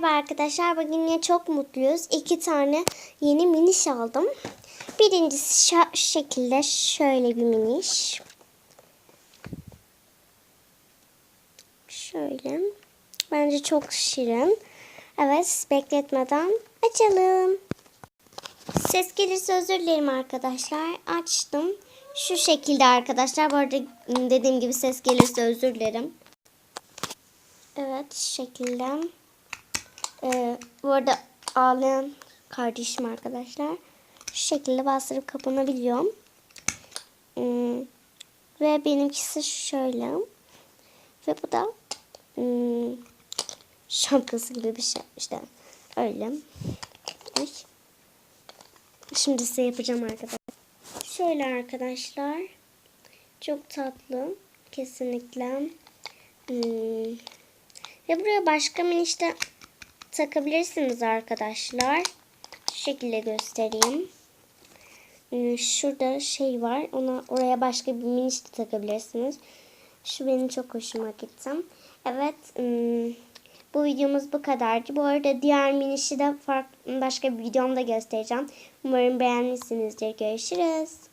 Merhaba arkadaşlar bugün yine çok mutluyuz. İki tane yeni miniş aldım. Birincisi şu şekilde şöyle bir miniş. Şöyle. Bence çok şirin. Evet bekletmeden açalım. Ses gelirse özür dilerim arkadaşlar. Açtım. Şu şekilde arkadaşlar. Bu arada dediğim gibi ses gelirse özür dilerim. Evet şekilde. Ee, bu arada ağlayan kardeşim arkadaşlar. Şu şekilde bastırıp kapanabiliyorum. Hmm, ve benimkisi şöyle. Ve bu da hmm, şapkası gibi bir şey. İşte öyle. Şimdi size yapacağım arkadaşlar. Şöyle arkadaşlar. Çok tatlı. Kesinlikle. Hmm. Ve buraya başka de takabilirsiniz arkadaşlar. Şu şekilde göstereyim. Hmm, Şurada şey var. Ona oraya başka bir miniş de takabilirsiniz. Şu benim çok hoşuma gitti. Evet. Bu videomuz bu kadardı. Bu arada diğer minişi de farklı başka bir videomda göstereceğim. Umarım beğenmişsinizdir. Görüşürüz.